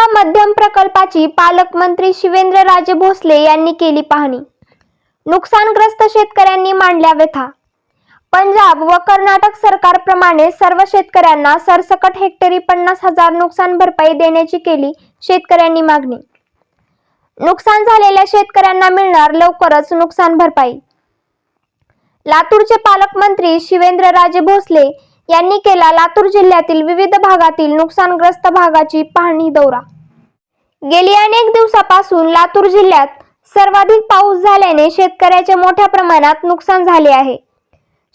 मसलगाव मध्यम प्रकल्पाची पालकमंत्री शिवेंद्र राजे भोसले यांनी केली पाहणी. नुकसानग्रस्त शेतकऱ्यांनी मांडल्या व्यथा. पंजाब व कर्नाटक सरकारप्रमाणे सर्व शेतकऱ्यांना सरसकट हेक्टरी पन्नास हजार नुकसान भरपाई देण्याची केली शेतकऱ्यांनी मागणी. नुकसान झालेल्या शेतकऱ्यांना मिळणार लवकरच नुकसान भरपाई. लातूरचे पालकमंत्री शिवेंद्र राजे भोसले यांनी केला लातूर जिल्ह्यातील विविध भागातील नुकसानग्रस्त भागाची पाहणी दौरा. गेली अनेक दिवसापासून लातूर जिल्ह्यात सर्वाधिक पाऊस झाल्याने शेतकऱ्याचे मोठ्या प्रमाणात नुकसान झाले आहे.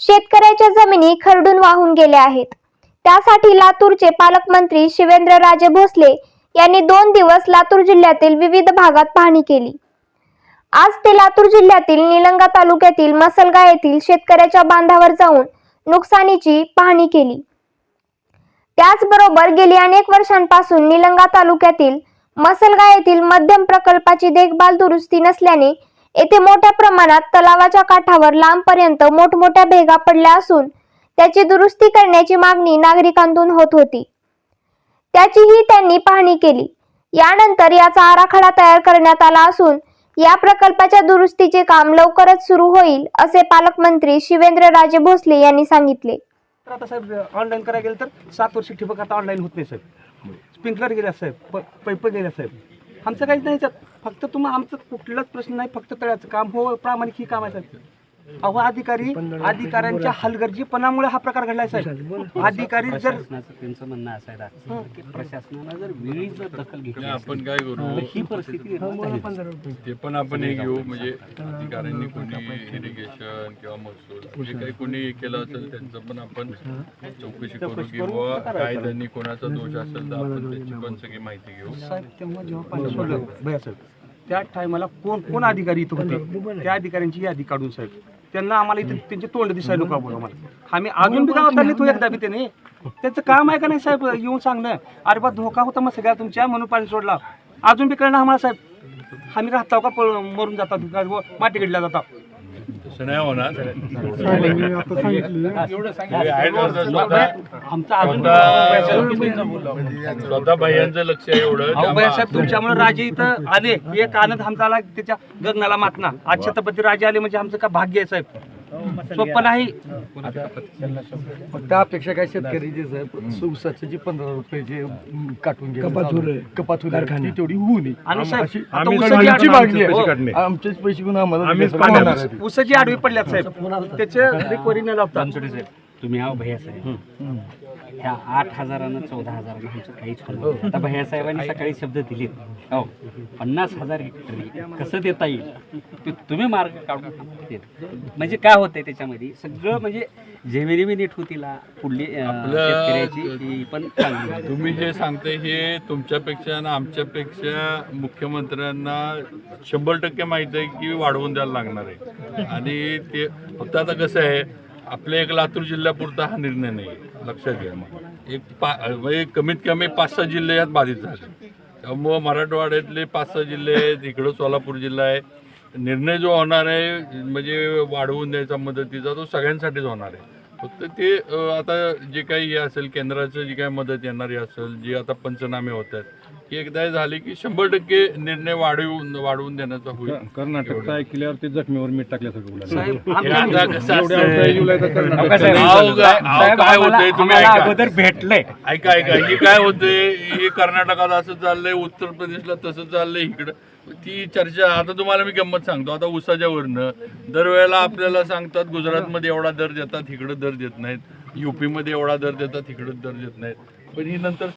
शेतकऱ्याच्या जमिनी खरडून वाहून गेल्या आहेत. त्यासाठी लातूरचे पालकमंत्री शिवेंद्रराजे भोसले यांनी दोन दिवस लातूर जिल्ह्यातील विविध भागात पाहणी केली. आज ते लातूर जिल्ह्यातील निलंगा तालुक्यातील मसलगा येथील शेतकऱ्याच्या बांधावर जाऊन नुकसानीची पाहणी केली. त्याचबरोबर गेली अनेक वर्षांपासून निलंगा तालुक्यातील मसलगा येथील मध्यम प्रकल्पाची देखभाल दुरुस्ती नसल्याने येथे मोठ्या प्रमाणात तलावाच्या काठावर लांबपर्यंत मोठमोठ्या भेगा पडल्या असून त्याची दुरुस्ती करण्याची मागणी नागरिकांतून होत होती. त्याचीही त्यांनी पाहणी केली. यानंतर याचा आराखडा तयार करण्यात आला असून या प्रकल्पाच्या दुरुस्तीचे काम लवकरच सुरू होईल असे पालकमंत्री शिवेंद्र राजे भोसले यांनी सांगितले. तर आता साहेब ऑनलाईन करायला गेलं तर सात वर्ष ठिबक आता ऑनलाईन होत नाही साहेब. स्प्रिंकलर गेल्या साहेब प पैप गेल्या साहेब. आमचं काहीच नाही फक्त तुम्हाला आमचं कुठलाच प्रश्न नाही फक्त तळ्याचं काम हो प्रामाणिक ही काम आहे साहेब. अहो अधिकारी अधिकाऱ्यांच्या हलगर्जीपणामुळे हा प्रकार घडलाय साहेब. अधिकारी जर त्यांचं म्हणणं असायला की प्रशासनाला जर वेळी जर दखल घेतली आपण काय करू? ही परिस्थिती झाली. ते पण आपण हे घेऊ म्हणजे अधिकाऱ्यांनी कोणी इरिगेशन किंवा महसूल जे काही कोणी केलं असेल त्यांचं पण आपण चौकशी करू की बुवा काय त्यांनी कोणाचा दोष असेल तर आपण त्याची पण सगळी माहिती घेऊ. साहेब तेव्हा जेव्हा त्या टायमाला कोण कोण अधिकारी इथं होते? त्या अधिकाऱ्यांची यादी काढून साहेब. त्यांना आम्हाला इथे त्यांचे तोंड दिसायला नको आपण आम्हाला. आम्ही अजून बी गावात आले तो एकदा बी त्याने. त्याचं काम आहे का नाही साहेब? येऊन सांगणं. अरे बा धोका होता मग सगळ्या तुमच्या म्हणून पाणी सोडला. अजून बी कळणार आम्हाला साहेब. आम्ही राहतो का पळ- मरून जातात? माटी गिडल्या जातात? नाही होणार. स्वतः भैयांचं लक्ष एवढं. तुमच्यामुळे राजे इथं आले. एक आनंद आमचा आला त्याच्या गगनाला मातना. आज छत्रपती राजे आले म्हणजे आमचं का भाग्य आहे साहेब? सोपं नाही फक्त अपेक्षा काय शेतकऱ्याची साहेब सुसाचे जे पंधरा रुपये जे काटून घ्यायचे कपात होईल. तेवढी होऊ नये. आणि आहे. आमचेच पैसे घेऊन आम्हाला आहे. उसाची आडवी पडल्यात साहेब. त्याचे रिकवरी न लावता तुम्ही आहो भैया साहेब. ह्या आठ हजारानं चौदा हजारानं आमचं काहीच होणार. आता भैया साहेबांनी सकाळी शब्द दिलेत. हो. पन्नास हजार हेक्टरी कसं देता येईल? ते तुम्ही मार्ग काढून देत. म्हणजे काय होतंय त्याच्यामध्ये? सगळं म्हणजे जमिनी बी नीट होतीला पुढली शेतकऱ्याची पण चांगली. तुम्ही जे सांगते हे तुमच्यापेक्षा आणि आमच्यापेक्षा मुख्यमंत्र्यांना शंभर टक्के माहिती आहे की वाढवून द्यायला लागणार आहे. आणि ते फक्त आता कसं आहे आपल्या एक लातूर जिल्ह्यापुरता हा निर्णय नाही लक्षात घ्या मग. एक पा म्हणजे कमीत कमी पाच सहा जिल्हे यात बाधित झाले. त्यामुळं मराठवाड्यातले पाच सहा जिल्हे आहेत इकडं सोलापूर जिल्हा आहे. निर्णय जो होणार आहे म्हणजे वाढवून द्यायचा मदतीचा तो सगळ्यांसाठीच होणार आहे. फक्त ते आता जे काही हे असेल केंद्राचं जी काही मदत येणारी असेल जी आता पंचनामे होत आहेत की एकदा झाले की शंभर टक्के निर्णय वाढवून वाढवून देण्याचा होईल. कर्नाटकचा ऐकल्यावर ते जखमीवर मीठ टाकल्यासारखं कर्नाटक भेटलंय. ऐका ऐका हे काय होतंय? हे कर्नाटकात असं चाललंय उत्तर प्रदेशला तसं चाललंय इकडं. ती चर्चा आता तुम्हाला मी गंमत सांगतो. आता उसाच्या वरनं दरवेळेला आपल्याला सांगतात गुजरातमध्ये एवढा दर देतात इकडं दर देत नाहीत. युपीमध्ये एवढा दर देतात इकडं दर देत नाहीत. पण ही नंतर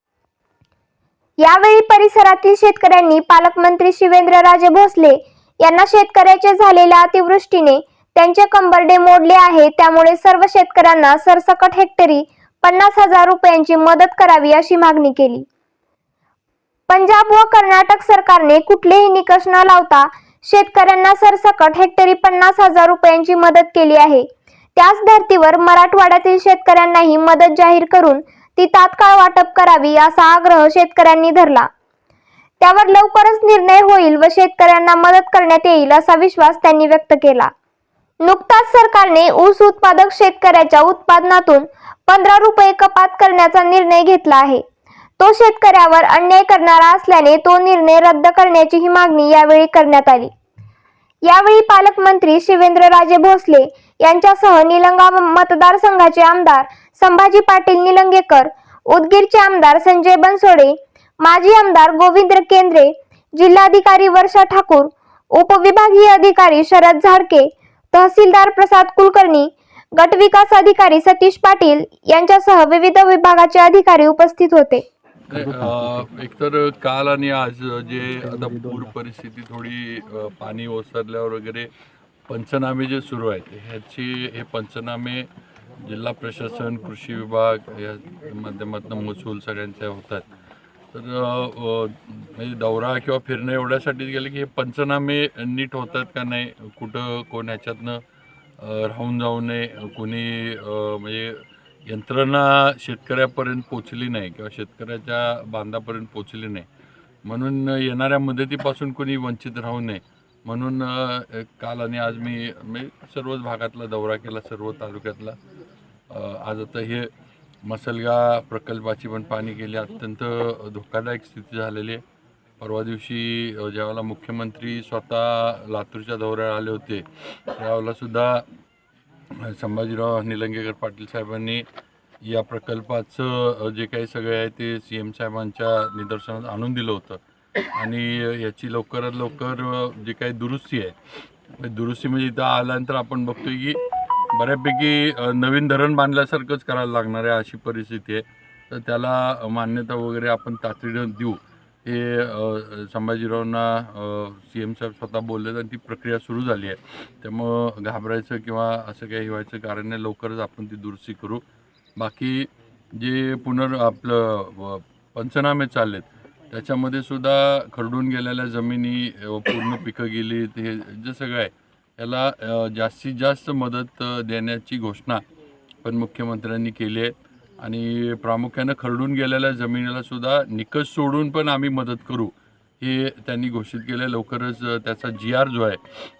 यावेळी परिसरातील शेतकऱ्यांनी पालकमंत्री शिवेंद्रराजे भोसले यांना शेतकऱ्याच्या झालेल्या अतिवृष्टीने त्यांचे कंबरडे मोडले आहे. त्यामुळे सर्व शेतकऱ्यांना सरसकट हेक्टरी पन्नास हजार रुपयांची मदत करावी अशी मागणी केली. पंजाब व कर्नाटक सरकारने कुठलेही निकष न लावता शेतकऱ्यांना सरसकट हेक्टरी पन्नास हजार रुपयांची मदत केली आहे. त्याच धर्तीवर मराठवाड्यातील शेतकऱ्यांनाही मदत जाहीर करून ती तात्काळ वाटप करावी असा आग्रह शेतकऱ्यांनी धरला. त्यावर लवकरच निर्णय होईल व शेतकऱ्यांना मदत करण्यात येईल असा विश्वास त्यांनी व्यक्त केला. नुकताच सरकारने ऊस उत्पादक शेतकऱ्याच्या उत्पादनातून पंधरा रुपये कपात करण्याचा निर्णय घेतला आहे. तो शेतकऱ्यावर अन्याय करणारा असल्याने तो निर्णय रद्द करण्याचीही मागणी यावेळी करण्यात आली. यावेळी पालकमंत्री शिवेंद्रराजे भोसले यांच्यासह निलंगा मतदारसंघाचे आमदार संभाजी पाटील निलंगेकर उदगीरचे आमदार संजय बनसोडे माजी आमदार गोविंद केंद्रे जिल्हाधिकारी वर्षा ठाकूर उपविभागीय अधिकारी शरद झाडके तहसीलदार प्रसाद कुलकर्णी गटविकास अधिकारी सतीश पाटील यांच्यासह विविध विभागाचे अधिकारी उपस्थित होते. एकतर काल आणि आज जे आता पूर परिस्थिती थोडी पाणी ओसरल्यावर वगैरे पंचनामे जे सुरू आहेत ह्याची हे पंचनामे जिल्हा प्रशासन कृषी विभाग या माध्यमातून महसूल सगळ्यांचे होतात. तर म्हणजे दौरा किंवा फिरणं एवढ्यासाठी गेले की हे पंचनामे नीट होतात का नाही कुठं कोण ह्याच्यातनं राहून जाऊ नये कोणी म्हणजे यंत्रणा शेतकऱ्यापर्यंत पोचली नाही किंवा शेतकऱ्याच्या बांधापर्यंत पोचली नाही. म्हणून येणाऱ्या मदतीपासून कोणी वंचित राहू नये. म्हणून काल आणि आज मी मी सर्वच भागातला दौरा केला सर्व तालुक्यातला. आज आता हे मसलगा प्रकल्पाची पण पाणी गेली अत्यंत धोकादायक स्थिती झालेली आहे. परवा दिवशी ज्यावेळेला मुख्यमंत्री स्वतः लातूरच्या दौऱ्यावर आले होते त्यावेळेलासुद्धा संभाजीराव निलंगेकर पाटील साहेबांनी या प्रकल्पाचं जे काही सगळे आहे ते सी एम साहेबांच्या निदर्शनात आणून दिलं होतं. आणि याची लवकरात लवकर जी काही दुरुस्ती आहे दुरुस्ती म्हणजे इथं आल्यानंतर आपण बघतोय की बऱ्यापैकी नवीन धरण बांधल्यासारखंच करायला लागणार आहे अशी परिस्थिती आहे. तर त्याला मान्यता वगैरे आपण तातडीनं देऊ. हे संभाजीरावांना सी एम साहेब स्वतः बोलले आणि ती प्रक्रिया सुरू झाली आहे. त्यामुळं घाबरायचं किंवा असं काही व्हायचं कारण नाही लवकरच आपण ती दुरुस्ती करू. बाकी जे पुनर् आपलं पंचनामे चाललेत त्याच्यामध्ये सुद्धा खरडून गेलेल्या जमिनी पूर्ण पिकं गेली हे जे सगळं आहे याला जास्तीत जास्त मदत देण्याची घोषणा पण मुख्यमंत्र्यांनी केली आहे. आणि प्रामुख्यानं खरडून गेलेल्या जमिनीलासुद्धा निकष सोडून पण आम्ही मदत करू हे त्यांनी घोषित केलं आहे लवकरच त्याचा जी आर जो आहे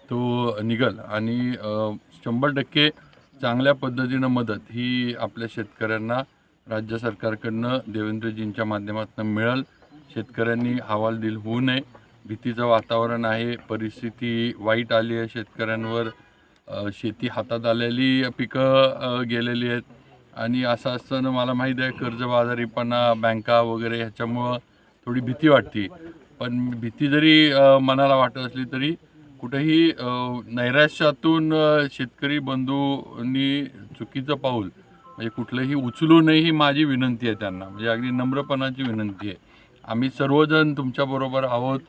तो निघल. आणि शंभर टक्के चांगल्या पद्धतीनं मदत ही आपल्या शेतकऱ्यांना राज्य सरकारकडनं देवेंद्रजींच्या माध्यमातून मिळेल. शेतकऱ्यांनी हवालदिल होऊ नये. भीतीचं वातावरण आहे. परिस्थिती वाईट आली आहे शेतकऱ्यांवर. शेती हातात आलेली पिकं गेलेली आहेत. आणि असं असताना मला माहीत आहे कर्जबाजारीपणा बँका वगैरे ह्याच्यामुळं थोडी भीती वाटते. पण भीती जरी मनाला वाटत असली तरी कुठेही नैराश्यातून शेतकरी बंधूंनी चुकीचं पाऊल म्हणजे कुठलंही उचलू नये ही माझी विनंती आहे त्यांना म्हणजे अगदी नम्रपणाची विनंती आहे. आम्ही सर्वजण तुमच्याबरोबर आहोत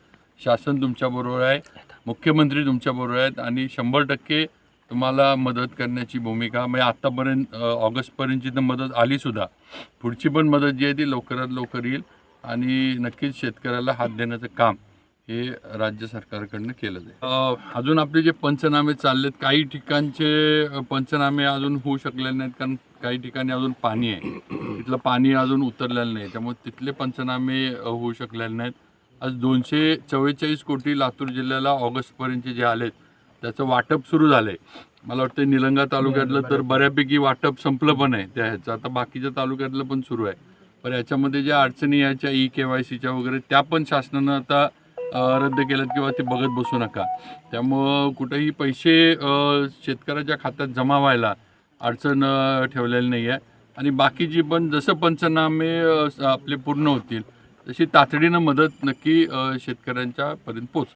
शासन तुमच्याबरोबर आहे मुख्यमंत्री तुमच्याबरोबर आहेत आणि शंभर टक्के तुम्हाला मदत करण्याची भूमिका म्हणजे आत्तापर्यंत ऑगस्टपर्यंतची तर मदत आलीसुद्धा पुढची पण मदत जी आहे ती लवकरात लवकर येईल आणि नक्कीच शेतकऱ्याला हात देण्याचं काम हे राज्य सरकारकडनं केलं जाईल. अजून आपले जे पंचनामे चाललेत काही ठिकाणचे पंचनामे अजून होऊ शकलेले नाहीत कारण काही ठिकाणी अजून पाणी आहे. तिथलं पाणी अजून उतरलेलं नाही. त्यामुळे तिथले पंचनामे होऊ शकलेले नाहीत. आज दोनशे चव्वेचाळीस कोटी लातूर जिल्ह्याला ऑगस्टपर्यंतचे जे आलेत त्याचं वाटप सुरू झालं आहे मला वाटतं निलंगा तालुक्यातलं तर बऱ्यापैकी वाटप संपलं पण आहे. त्या ह्याचं. आता बाकीच्या तालुक्यातलं पण सुरू आहे. पण याच्यामध्ये ज्या अडचणी याच्या ई के वाय सीच्या वगैरे त्या पण शासनानं आता रद्द केल्यात किंवा ते बघत बसू नका. त्यामुळं कुठेही पैसे शेतकऱ्याच्या खात्यात जमा व्हायला अडचण ठेवलेली नाही आहे आणि बाकीची पण जसं पंचनामे आपले पूर्ण होतील तशी तातडीनं मदत नक्की अ, शेतकऱ्यांच्या पर्यंत पोच